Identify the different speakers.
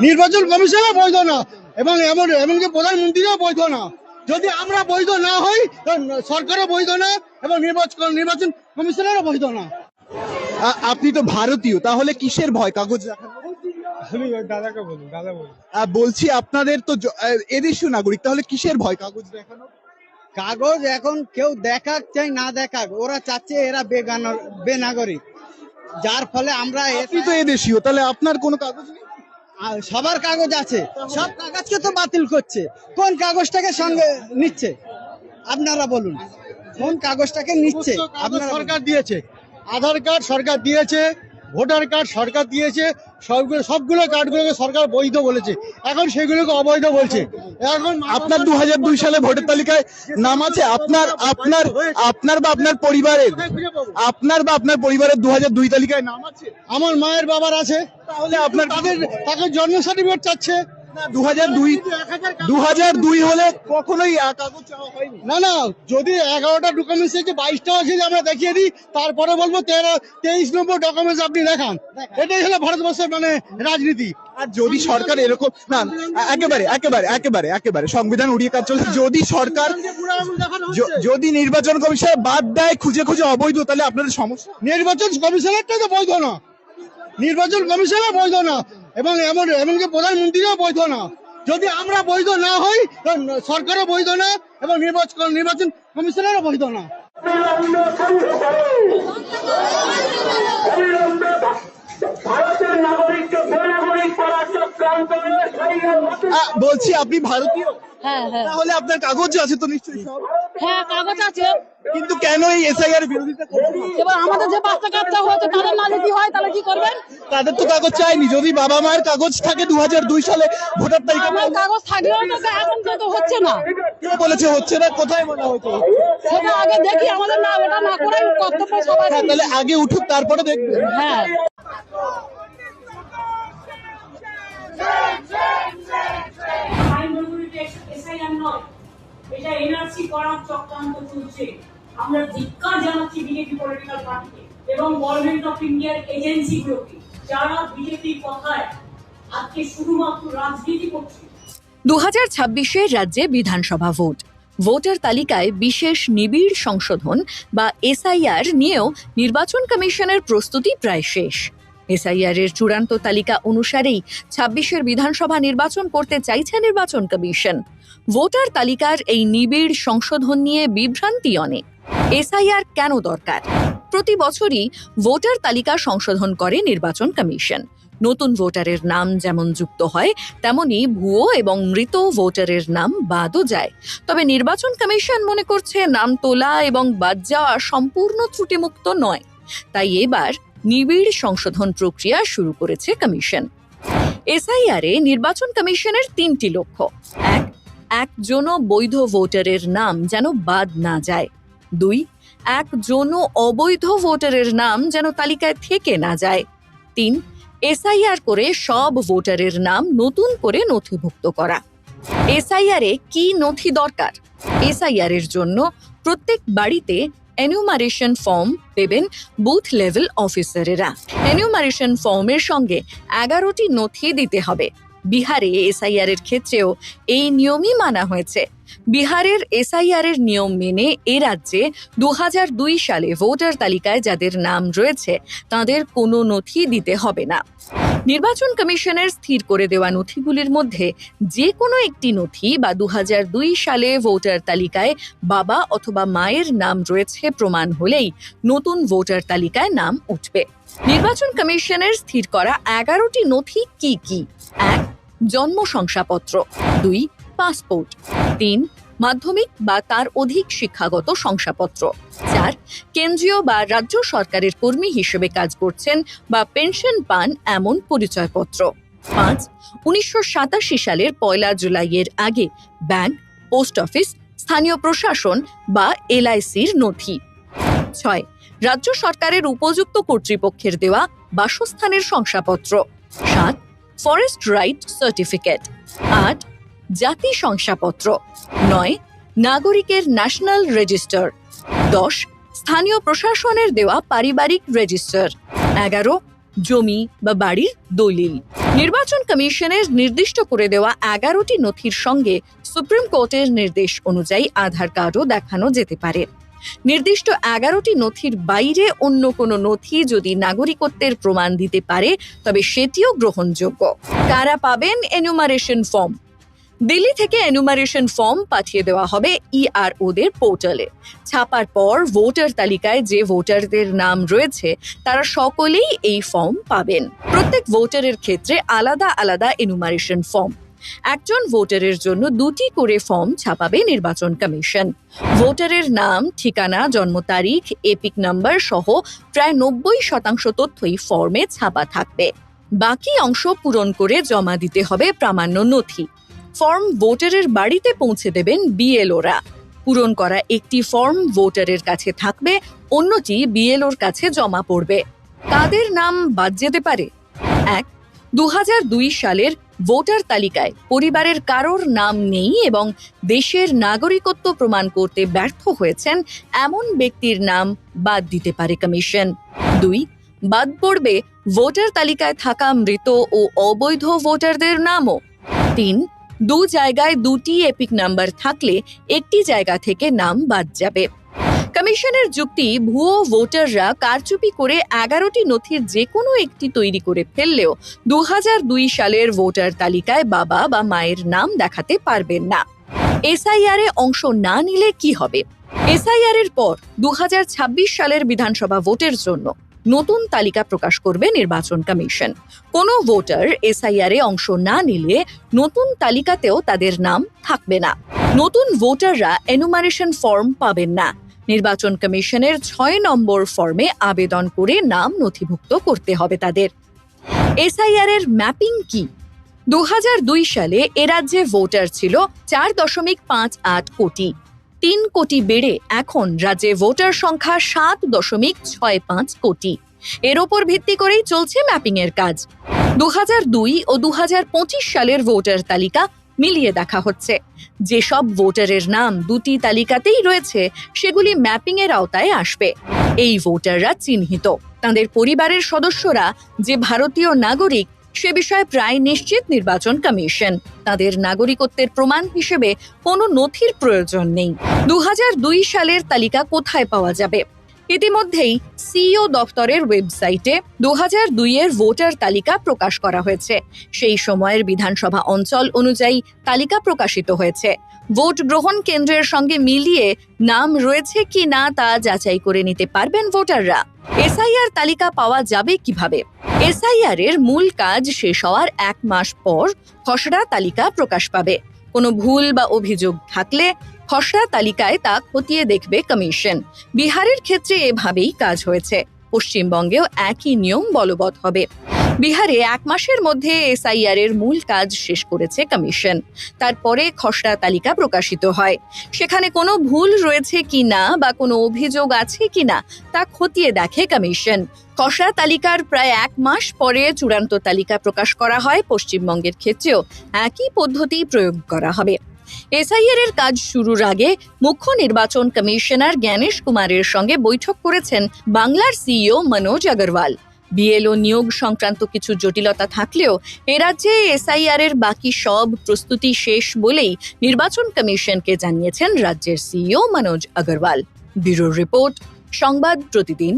Speaker 1: নির্বাচন কমিশনও বৈধ না এবং এমন এমনকি প্রধানমন্ত্রীও বৈধ না। যদি আমরা বৈধ না হই সরকারও বৈধ না এবং নির্বাচন নির্বাচন কমিশনেরও বৈধ না।
Speaker 2: আপনি তো ভারতীয় তাহলে কিসের ভয়? কাগজ দেখানো
Speaker 3: আমি ওই দাদাকে বলুন দাদা বলুন
Speaker 2: বলছি আপনাদের তো এদেশীয় নাগরিক তাহলে কিসের ভয় কাগজ দেখানো?
Speaker 4: কাগজ এখন কেউ দেখাক চাই না দেখাক ওরা চাচ্ছে এরা বেগান বেনাগরিক। যার ফলে আমরা এ-
Speaker 2: আপনি তো এদেশীয় তাহলে আপনার কোনো কাগজ নেই?
Speaker 4: সবার কাগজ আছে। সব কাগজকে তো বাতিল করছে। কোন কাগজটাকে সঙ্গে নিচ্ছে? আপনারা বলুন। কোন কাগজটাকে নিচ্ছে? আপনার
Speaker 1: সরকার দিয়েছে। আধার কার্ড সরকার দিয়েছে। ভোটার কার্ড সরকার দিয়েছে সবগুলো সবগুলো কার্ডগুলোকে সরকার বৈধ বলেছে। এখন সেগুলোকে অবৈধ বলছে। এখন
Speaker 2: আপনার দু দুই সালে ভোটার তালিকায় নাম আছে। আপনার আপনার আপনার বা আপনার পরিবারের আপনার বা আপনার পরিবারের দু দুই তালিকায় নাম আছে।
Speaker 1: আমার মায়ের বাবার আছে।
Speaker 2: তাহলে আপনার
Speaker 1: তাদের তাকে জন্ম সার্টিফিকেট চাচ্ছে।
Speaker 2: দু হাজার দুই দু হাজার দুই হলে কখনোই কাগজ হয়নি।
Speaker 1: না না যদি এগারোটা ডকুমেন্টস আছে বাইশটা আছে আমরা দেখিয়ে দিই। তারপরে বলব তেরো তেইশ নম্বর ডকুমেন্টস আপনি দেখান। এটাই হলো ভারতবর্ষের মানে রাজনীতি।
Speaker 2: আর যদি সরকার এরকম না একেবারে একেবারে একেবারে একেবারে সংবিধান উড়িয়ে কাজ চলছে। যদি সরকার যদি নির্বাচন কমিশন বাদ দেয় খুঁজে খুঁজে অবৈধ তাহলে আপনাদের সমস্যা?
Speaker 1: নির্বাচন কমিশনারটা তো বৈধ না। নির্বাচন কমিশনও বৈধ না। এবং এমন এমনকি প্রধানমন্ত্রীও বৈধ না। যদি আমরা বৈধ না হই সরকারও বৈধ না এবং নির্বাচন নির্বাচন কমিশনেরও বৈধ না।
Speaker 5: ভারতের নাগরিককে বেনাগরিক করার চক্রান্ত
Speaker 2: বলছি আপনি ভারতীয়?
Speaker 6: হ্যাঁ হ্যাঁ।
Speaker 2: তাহলে আপনার কাগজ আছে তো নিশ্চয়ই সব?
Speaker 6: হ্যাঁ কাগজ আছে।
Speaker 2: কিন্তু কেন এই এসআইআর বিরোধিতা
Speaker 6: এবার আমাদের যে বাচ্চা কাচ্চা হয়েছে তাদের না যদি হয় তাহলে কি করবেন?
Speaker 2: তাদের তো কাগজ চাইনি। যদি বাবা মায়ের কাগজ থাকে দু হাজার দুই সালে ভোটার তালিকা
Speaker 6: আমার কাগজ থাকলেও তো এখন তো হচ্ছে না।
Speaker 2: কে বলেছে হচ্ছে না? কোথায় বলা হয়েছে
Speaker 6: সেটা আগে দেখি আমাদের না ওটা না করে কর্তব্য সবাই
Speaker 2: হ্যাঁ, তাহলে আগে উঠুক তারপরে দেখবেন
Speaker 6: হ্যাঁ।
Speaker 7: এটা এনআরসি করার চক্রান্ত চলছে। আমরা ধিক্কার জানাচ্ছি বিজেপি পলিটিক্যাল পার্টিকে এবং গভর্নমেন্ট অফ ইন্ডিয়ার এজেন্সিগুলোকে যারা বিজেপির কথায় আজকে শুধুমাত্র রাজনীতি করছে।
Speaker 8: দু হাজার ছাব্বিশে রাজ্যে বিধানসভা ভোট। ভোটার তালিকায় বিশেষ নিবিড় সংশোধন বা এসআইআর নিয়েও নির্বাচন কমিশনের প্রস্তুতি প্রায় শেষ। এসআইআর এর চূড়ান্ত তালিকা অনুসারেই ছাব্বিশের বিধানসভা নির্বাচন করতে চাইছে নির্বাচন কমিশন। ভোটার তালিকার এই নিবিড় সংশোধন নিয়ে বিভ্রান্তি অনেক। এসআইআর কেন দরকার? প্রতি বছরই ভোটার তালিকা সংশোধন করে নির্বাচন কমিশন। নতুন ভোটারের নাম যেমন যুক্ত হয়, তেমনি ভুয়ো এবং মৃত ভোটারের নাম বাদও যায়। তবে নির্বাচন কমিশন মনে করছে, নাম তোলা এবং বাদ যাওয়া সম্পূর্ণ ত্রুটিমুক্ত নয়। তাই এবার নিবিড় সংশোধন প্রক্রিয়া শুরু করেছে কমিশন। এসআইআর নির্বাচন কমিশনের তিনটি লক্ষ্য। এক, একজনও বৈধ ভোটারের নাম যেন বাদ না যায়। দুই, একজনও অবৈধ ভোটারের নাম যেন তালিকায় থেকে না যায়। তিন, এসআইআর করে সব ভোটারের নাম নতুন করে নথিভুক্ত করা। এসআইআর কি নথি দরকার? এসআইআর এর জন্য প্রত্যেক বাড়িতে এনিউমারেশন ফর্ম দেবেন বুথ লেভেল অফিসারেরা এনিউমারেশন ফর্মের সঙ্গে এগারোটি নথি দিতে হবে। বিহারে এসআইআর এর ক্ষেত্রেও এই নিয়মই মানা হয়েছে। বিহারের এসআইআর এর নিয়ম মেনে এ রাজ্যে দু সালে ভোটার তালিকায় যাদের নাম রয়েছে, তাদের কোনো নথি দিতে হবে না। নির্বাচন কমিশনের স্থির করে দেওয়া নথিগুলির মধ্যে যে কোনো একটি নথি বা দু সালে ভোটার তালিকায় বাবা অথবা মায়ের নাম রয়েছে প্রমাণ হলেই নতুন ভোটার তালিকায় নাম উঠবে। নির্বাচন কমিশনের স্থির করা এগারোটি নথি কি কি? এক, জন্ম শংসাপত্র। দুই, পাসপোর্ট। তিন মাধ্যমিক বা তার অধিক শিক্ষাগত শংসাপত্র। চার, কেন্দ্রীয় বা রাজ্য সরকারের কর্মী হিসেবে কাজ করছেন বা পেনশন পান এমন পরিচয়পত্র। পাঁচ, উনিশশো সালের পয়লা জুলাইয়ের আগে ব্যাংক, পোস্ট অফিস, স্থানীয় প্রশাসন বা এলআইসির নথি। ছয়, রাজ্য সরকারের উপযুক্ত কর্তৃপক্ষের দেওয়া বাসস্থানের শংসাপত্র। সাত, ফরেস্ট রাইট সার্টিফিকেট। আট জাতি শংসাপত্র। নয়, নাগরিকের ন্যাশনাল রেজিস্টার দশ, স্থানীয় প্রশাসনের দেওয়া পারিবারিক রেজিস্টার এগারো, জমি বা বাড়ির দলিল। নির্বাচন কমিশনের নির্দিষ্ট করে দেওয়া এগারোটি নথির সঙ্গে সুপ্রিম কোর্টের নির্দেশ অনুযায়ী আধার কার্ডও দেখানো যেতে পারে। নির্দিষ্ট এগারোটি নথির বাইরে অন্য কোনো নথি যদি নাগরিকত্বের প্রমাণ দিতে পারে, তবে সেটিও গ্রহণযোগ্য। কারা পাবেন এনুমারেশন ফর্ম? দিল্লি থেকে এনুমারেশন ফর্ম পাঠিয়ে দেওয়া হবে ইআরওদের পোর্টালে ছাপার পর ভোটার তালিকায় যে ভোটারদের নাম রয়েছে, তারা সকলেই এই ফর্ম পাবেন। প্রত্যেক ভোটারের ক্ষেত্রে আলাদা আলাদা এনুমারেশন ফর্ম একজন ভোটারের জন্য দুটি করে ফর্ম ছাপাবে নির্বাচন কমিশন। ভোটারের নাম, ঠিকানা, জন্ম তারিখ, এপিক নাম্বার সহ প্রায় নব্বই শতাংশ তথ্যই ফর্মে ছাপা থাকবে। বাকি অংশ পূরণ করে জমা দিতে হবে প্রামাণ্য নথি। ফর্ম ভোটারের বাড়িতে পৌঁছে দেবেন বিএলওরা। পূরণ করা একটি ফর্ম ভোটারের কাছে থাকবে, অন্যটি বিএলওর কাছে জমা পড়বে। কাদের নাম বাদ যেতে পারে। এক দু সালের ভোটার তালিকায় পরিবারের কারোর নাম নেই এবং দেশের নাগরিকত্ব প্রমাণ করতে ব্যর্থ হয়েছেন এমন ব্যক্তির নাম বাদ দিতে পারে কমিশন। দুই, বাদ পড়বে ভোটার তালিকায় থাকা মৃত ও অবৈধ ভোটারদের নামও। তিন দু জায়গায় দুটি এপিক নাম্বার থাকলে একটি জায়গা থেকে নাম বাদ যাবে। কমিশনের যুক্তি, ভুয়ো ভোটাররা কারচুপি করে এগারোটি নথির যে কোনো একটি তৈরি করে ফেললেও দু সালের ভোটার তালিকায় বাবা বা মায়ের নাম দেখাতে পারবেন না। এসআইআর এ অংশ না নিলে কি হবে? এসআইআর এর পর দু হাজার ছাব্বিশ সালের বিধানসভা ভোটের জন্য নতুন তালিকা প্রকাশ করবে নির্বাচন কমিশন। কোনো ভোটার এসআইআর অংশ না নিলে নতুন তালিকাতেও তাদের নাম থাকবে না। নতুন ভোটাররা এনুমারেশন ফর্ম পাবেন না। নির্বাচন কমিশনের ছয় নম্বর ফর্মে আবেদন করে নাম নথিভুক্ত করতে হবে তাদের। এসআইআর এর ম্যাপিং কি? দু হাজার দুই সালে এ রাজ্যে ভোটার ছিল চার দশমিক পাঁচ আট কোটি। তিন কোটি বেড়ে এখন রাজ্যে ভোটার সংখ্যা সাত দশমিক ছয় পাঁচ কোটি। এর ওপর ভিত্তি করেই চলছে ম্যাপিং এর কাজ। দু দুই ও দুহাজার পঁচিশ সালের ভোটার তালিকা মিলিয়ে দেখা হচ্ছে। যেসব ভোটারের নাম দুটি তালিকাতেই রয়েছে, সেগুলি ম্যাপিং এর আওতায় আসবে। এই ভোটাররা চিহ্নিত। তাদের পরিবারের সদস্যরা যে ভারতীয় নাগরিক সে বিষয়ে প্রায় নিশ্চিত নির্বাচন কমিশন। তাদের নাগরিকত্বের প্রমাণ হিসেবে কোনো নথির প্রয়োজন নেই। দু হাজার দুই সালের তালিকা কোথায় পাওয়া যাবে? ইতিমধ্যেই সিইও দপ্তরের ওয়েবসাইটে দু হাজার দুইয়ের ভোটার তালিকা প্রকাশ করা হয়েছে। সেই সময়ের বিধানসভা অঞ্চল অনুযায়ী তালিকা প্রকাশিত হয়েছে। ভোট গ্রহণ কেন্দ্রের সঙ্গে মিলিয়ে নাম রয়েছে কি না তা যাচাই করে নিতে পারবেন ভোটাররা। এসআইআর তালিকা পাওয়া যাবে কীভাবে? এসআইআর এর মূল কাজ শেষ হওয়ার এক মাস পর খসড়া তালিকা প্রকাশ পাবে। কোনো ভুল বা অভিযোগ থাকলে খসড়া তালিকায় তা খতিয়ে দেখবে কমিশন। বিহারের ক্ষেত্রে এভাবেই কাজ হয়েছে। পশ্চিমবঙ্গেও একই নিয়ম বলবৎ হবে। বিহারে এক মাসের মধ্যে এসআইআর এর মূল কাজ শেষ করেছে কমিশন। তারপরে খসড়া তালিকা প্রকাশিত হয়। সেখানে কোনো ভুল রয়েছে কি না বা কোনো অভিযোগ আছে কি না তা খতিয়ে দেখে কমিশন। খসড়া তালিকার প্রায় এক মাস পরে চূড়ান্ত তালিকা প্রকাশ করা হয়। পশ্চিমবঙ্গের ক্ষেত্রেও একই পদ্ধতি প্রয়োগ করা হবে। এসআইআর এর কাজ শুরুর আগে মুখ্য নির্বাচন কমিশনার জ্ঞানেশ কুমারের সঙ্গে বৈঠক করেছেন বাংলার সিইও মনোজ আগরওয়াল। বিএলও নিয়োগ সংক্রান্ত কিছু জটিলতা থাকলেও এ রাজ্যে এসআইআর এর বাকি সব প্রস্তুতি শেষ বলেই নির্বাচন কমিশনকে জানিয়েছেন রাজ্যের CEO Manoj Agarwal. Bureau report, Sangbad Pratidin.